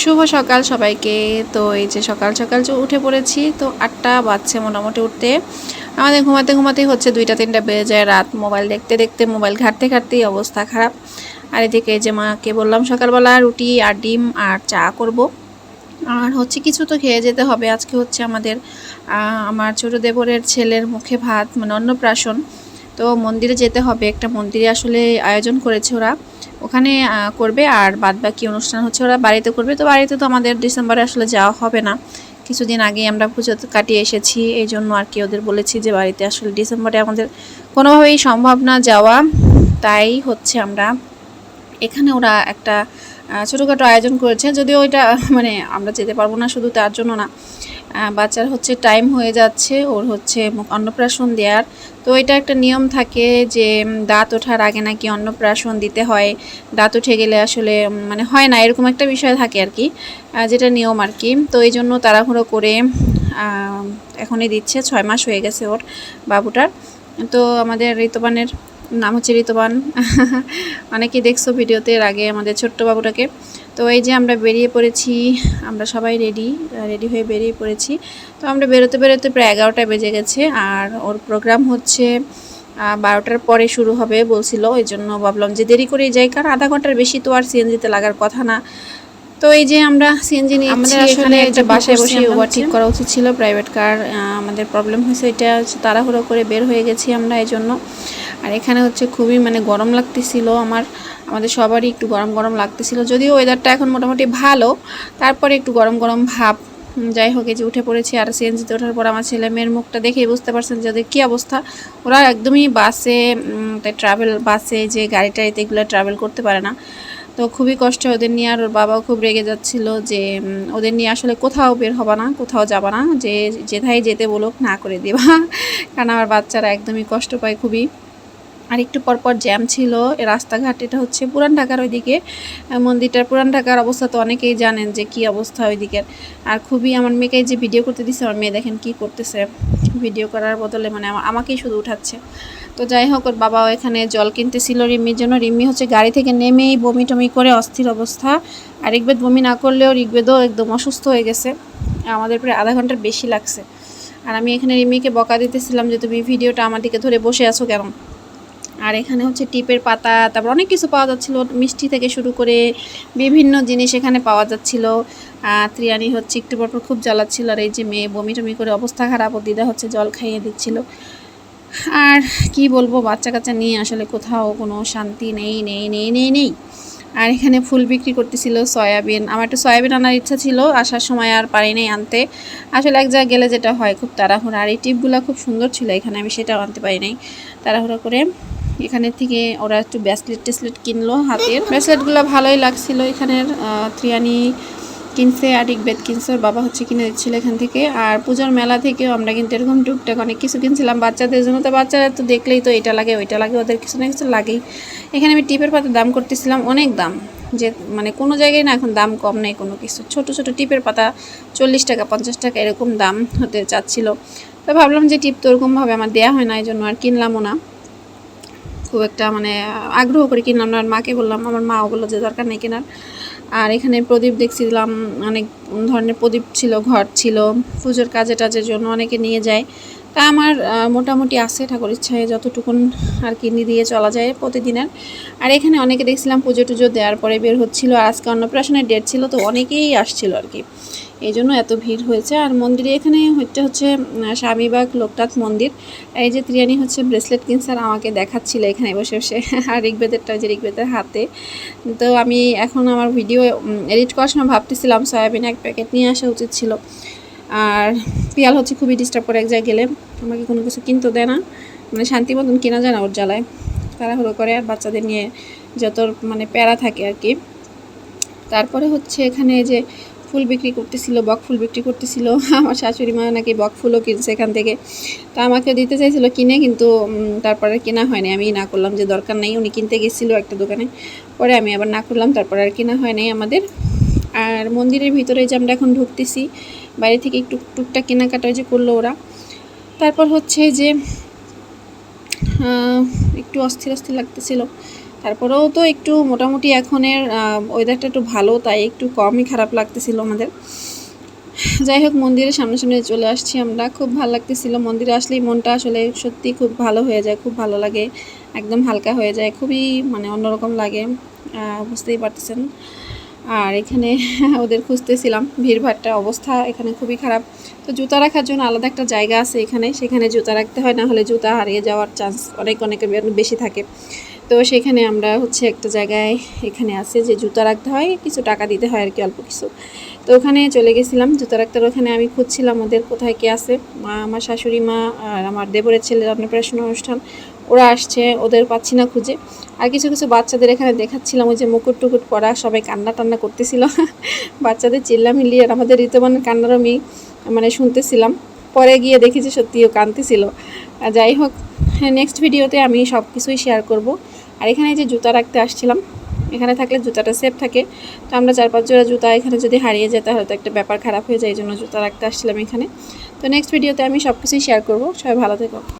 শুভ সকাল সবাইকে। তো এই যে সকাল সকাল যে উঠে পড়েছি, তো আটটা বাজছে মোটামুটি উঠতে। আমাদের ঘুমাতে ঘুমাতেই হচ্ছে দুইটা, তিনটা বেজে যায় রাত। মোবাইল দেখতে দেখতে, মোবাইল ঘাটতে ঘাটতেই অবস্থা খারাপ। আর এদিকে যে মাকে বললাম, সকালবেলা রুটি আর ডিম আর চা করব। আর হচ্ছে কিছু তো খেয়ে যেতে হবে। আজকে হচ্ছে আমাদের আমার ছোট দেবরের ছেলের মুখে ভাত মানে অন্নপ্রাশন। তো মন্দিরে যেতে হবে। একটা মন্দিরে আসলে আয়োজন করেছে ওরা। ওখানে করবে আর বাদ বাকি অনুষ্ঠান হচ্ছে ওরা বাড়িতে করবে। তো বাড়িতে তো আমাদের ডিসেম্বরে আসলে যাওয়া হবে না। কিছুদিন আগে আমরা পুজো কাটিয়ে এসেছি। এই জন্য আর কি ওদের বলেছি যে বাড়িতে আসলে ডিসেম্বরে আমাদের কোনোভাবেই সম্ভব না যাওয়া। তাই হচ্ছে আমরা এখানে ওরা একটা ছোটোখাটো আয়োজন করেছে। যদিও ওইটা মানে আমরা যেতে পারব না শুধু তার জন্য না। বাচ্চার হচ্ছে টাইম হয়ে যাচ্ছে, ওর হচ্ছে অন্নপ্রাশন দেওয়ার তো এটা একটা নিয়ম থাকে যে দাঁত ওঠার আগে নাকি অন্নপ্রাশন দিতে হয়। দাঁত উঠে গেলে আসলে মানে হয় না, এরকম একটা বিষয় থাকে আর কি যেটা নিয়ম আর কি। তো এই জন্য তাড়াহুড়ো করে এখনই দিচ্ছে, ছয় মাস হয়ে গেছে ওর বাবুটার। তো আমাদের ঋতুবানের নাম হচ্ছে ঋতুবান। অনেকেই দেখছ ভিডিওতে এর আগে আমাদের ছোট্ট বাবুটাকে। তো এই যে আমরা বেরিয়ে পড়েছি, আমরা সবাই রেডি রেডি হয়ে বেরিয়ে পড়েছি। তো আমরা বেরোতে বেরোতে প্রায় এগারোটা বেজে গেছে আর ওর প্রোগ্রাম হচ্ছে বারোটার পরে শুরু হবে বলছিল। ওই জন্য ভাবলাম যে দেরি করেই যাই, কারণ আধা ঘণ্টার বেশি তো আর সিএনজিতে লাগার কথা না। তো এই যে আমরা সিএনজি নিয়ে আমাদের আসলে একটা বাসায় বসে ওভার ঠিক করা উচিত ছিল প্রাইভেট কার আমাদের প্রবলেম হয়েছে এটা হচ্ছে তাড়াহুড়ো করে বের হয়ে গেছি আমরা এই জন্য আর এখানে হচ্ছে খুবই মানে গরম লাগতেছিল আমার আমাদের সবারই একটু গরম গরম লাগতেছিল যদিও ওয়েদারটা এখন মোটামুটি ভালো তারপরে একটু গরম গরম ভাব। যাই হোক এই যে উঠে পড়েছি আর সিএনজিতে ওঠার পর আমার ছেলে মেয়ের মুখটা দেখেই বুঝতে পারছেন যে ওদের কী অবস্থা। ওরা একদমই বাসে তাই ট্রাভেল বাসে যে গাড়ি টাড়িতে এগুলো ট্রাভেল করতে পারে না। তো খুবই কষ্ট ওদের নিয়ে, আর ওর বাবাও খুব রেগে যাচ্ছিল যে ওদের নিয়ে আসলে কোথাও বের হবা না, কোথাও যাবা না, যে যেথায় যেতে বলুক না করে দেবা। কারণ আমার বাচ্চারা একদমই কষ্ট পায় খুবই। আর একটু পরপর জ্যাম ছিল রাস্তাঘাট এটা হচ্ছে পুরান ঢাকার ওইদিকে। মন্দিরটার পুরান ঢাকার অবস্থা তো অনেকেই জানেন যে কি অবস্থা ওইদিকের। আর খুবই আমার মেয়েকে যে ভিডিও করতে দিচ্ছে আমার মেয়ে দেখেন কি করতেছে। ভিডিও করার বদলে মানে আমাকেই শুধু উঠাচ্ছে। তো যাই হোক, ওর এখানে জল কিনতেছিল রিম্মির জন্য। রিম্মি হচ্ছে গাড়ি থেকে নেমেই বমি টমি করে অস্থির অবস্থা। আর ঋগ্বেদ বমি না করলেও ঋগ্বেদও একদম অসুস্থ হয়ে গেছে। আমাদের প্রায় আধা ঘণ্টার বেশি লাগছে। আর আমি এখানে রিম্মিকে বকা দিতেছিলাম যে, তুমি ভিডিওটা আমার দিকে ধরে বসে আছো কেন? আর এখানে হচ্ছে টিপের পাতা, তারপর অনেক কিছু পাওয়া যাচ্ছিল, মিষ্টি থেকে শুরু করে বিভিন্ন জিনিস এখানে পাওয়া যাচ্ছিল। ত্রিয়ানি হচ্ছে একটু পরপর খুব জ্বালাচ্ছিল, আর এই যে মেয়ে বমি টমি করে অবস্থা খারাপ, ও দিদা হচ্ছে জল খাইয়ে দিচ্ছিল। আর কি বলব, বাচ্চা কাচ্চা নিয়ে আসলে কোথাও কোনো শান্তি নেই নেই নেই নেই নেই। আর এখানে ফুল বিক্রি করতেছিল সয়াবিন। আমার একটু সয়াবিন আনার ইচ্ছা ছিল, আসার সময় আর পারি নাই আনতে। আসলে এক জায়গায় গেলে যেটা হয় খুব তাড়াহুড়া। আর এই টিপগুলো খুব সুন্দর ছিল, এখানে আমি সেটাও আনতে পারি নাই। তাড়াহুড়া করে এখানের থেকে ওরা একটু ব্রেসলেট টেসলেট কিনলো হাতের। ব্রেসলেটগুলো ভালোই লাগছিল এখানের ত্রিয়ানি কিনছে আর বেদ কিনছে, ওর বাবা হচ্ছে কিনে দিচ্ছিল এখান থেকে। আর পুজোর মেলা থেকেও আমরা কিন্তু এরকম টুকটাক অনেক কিছু কিনছিলাম বাচ্চাদের জন্য। তো বাচ্চারা তো দেখলেই তো এটা লাগে, ওইটা লাগে, ওদের কিছু না কিছু লাগেই। এখানে আমি টিপের পাতা দাম করতেছিলাম অনেক দাম। যে মানে কোনো জায়গায় না এখন দাম কম নেই কোনো কিছু। ছোট ছোট টিপের পাতা চল্লিশ টাকা, পঞ্চাশ টাকা এরকম দাম হতে চাচ্ছিল। তো ভাবলাম যে টিপ তো ওরকমভাবে আমার দেওয়া হয় না, এই জন্য আর কিনলামও না। খুব একটা মানে আগ্রহ করে কিনলাম না। আর মাকে বললাম, আমার মাও বলল যে দরকার নেই কেনার। আর এখানে প্রদীপ দেখছিলাম, অনেক ধরনের প্রদীপ ছিল, ঘর ছিল, পুজোর কাজে টাজের জন্য অনেকে নিয়ে যায়। তা আমার মোটামুটি আছে, ঠাকুর ইচ্ছায় যতটুকুন আর কি দিয়ে চলা যায় প্রতিদিনের। আর এখানে অনেকে দেখছিলাম পুজো টুজো দেওয়ার পরে বের হচ্ছিল। আজকে অন্নপ্রাশনের ডেট ছিল, তো অনেকেই আসছিল আর কি। এই জন্য এত ভিড় হয়েছে। আর মন্দিরে এখানে হচ্ছে হচ্ছে স্বামীবাগ লোকনাথ মন্দির। এই যে ত্রিয়ানি হচ্ছে ব্রেসলেট কিনছে আর আমাকে দেখাচ্ছিল এখানে বসে বসে। আর ঋগ্বেদেরটা যে ঋগ্বেদের হাতে। তো আমি এখন আমার ভিডিও এডিট করার সময় ভাবতেছিলাম, সয়াবিন এক প্যাকেট নিয়ে আসা উচিত ছিল। আর পিয়াল হচ্ছে খুবই ডিস্টার্ব করে এক জায়গায় গেলে। আমাকে কোনো কিছু কিনতে দেয় না। মানে শান্তি মতন কেনা যায় না ওর জ্বালায়। তাড়াহুড়ো করে আর বাচ্চাদের নিয়ে যত মানে প্যারা থাকে আর কি। তারপরে হচ্ছে এখানে যে ফুল বিক্রি করতেছিল বক ফুল বিক্রি করতেছিল। আমার শাশুড়ি মা নাকি বক ফুলও কিনছে এখান থেকে। তা আমাকে দিতে চাইছিল কিনে, কিন্তু তারপরে কেনা হয়নি। আমি না করলাম যে দরকার নেই, উনি কিনতে গেছিল একটা দোকানে। পরে আমি আবার না করলাম, তারপরে আর কেনা হয় নাই আমাদের। আর মন্দিরের ভিতরে যে আমরা এখন ঢুকতেছি, বাইরে থেকে একটু টুকটাক কেনাকাটা যে করল ওরা। তারপর হচ্ছে যে একটু অস্থির অস্থির লাগতেছিল। তারপরেও তো একটু মোটামুটি এখনের ওয়েদারটা একটু ভালো, তাই একটু কমই খারাপ লাগতেছিল আমাদের। যাই হোক, মন্দিরের সামনে চলে আসছি আমরা। খুব ভালো লাগতেছিল। মন্দিরে আসলেই মনটা আসলে সত্যি খুব ভালো হয়ে যায়, খুব ভালো লাগে। একদম হালকা হয়ে যায়, খুবই মানে অন্যরকম লাগে। বুঝতেই পারতেছেন। আর এখানে ওদের খুঁজতেছিলাম ভিড়ভাট্টার অবস্থা এখানে খুবই খারাপ। তো জুতা রাখার জন্য আলাদা একটা জায়গা আছে এখানে। সেখানে জুতা রাখতে হয়, না হলে জুতা হারিয়ে যাওয়ার চান্স অনেক অনেক বেশি থাকে। তো সেখানে আমরা হচ্ছে একটা জায়গায় এখানে আছে যে জুতা রাখতে হয়, কিছু টাকা দিতে হয় আর কি, অল্প কিছু। তো ওখানে চলে গেছিলাম, জুতা রাখতে ওখানে আমি খুঁজছিলাম ওদের কোথায় কে আছে। মা, আমার শাশুড়ি মা আর আমার দেবরের ছেলের অন্নপ্রাশন অনুষ্ঠান, ওরা আসছে, ওদের পাচ্ছি না খুঁজে। আর কিছু কিছু বাচ্চাদের এখানে দেখাচ্ছিলাম, ওই যে মুকুট টুকুট পরা, সবাই কান্না টান্না করতেছিল। বাচ্চাদের চিল্লামিল্লি আর আমাদের ঋতুবানের কান্নার আমি মানে শুনতেছিলাম। পরে গিয়ে দেখি যে সত্যিও আর যাই হোক নেক্সট ভিডিওতে আমি সব কিছুই শেয়ার করব। আর এখানে যে জুতা রাখতে আসছিলাম, এখানে থাকলে জুতাটা সেফ থাকে। তো আমরা চার পাঁচ জোড়া জুতা এখানে যদি হারিয়ে যায়, তাহলে তো একটা ব্যাপার খারাপ হয়ে যায়, এই জন্য জুতা রাখতে আসছিলাম এখানে। তো নেক্সট ভিডিওতে আমি সব কিছুই শেয়ার করব। সবাই ভালো থেকো।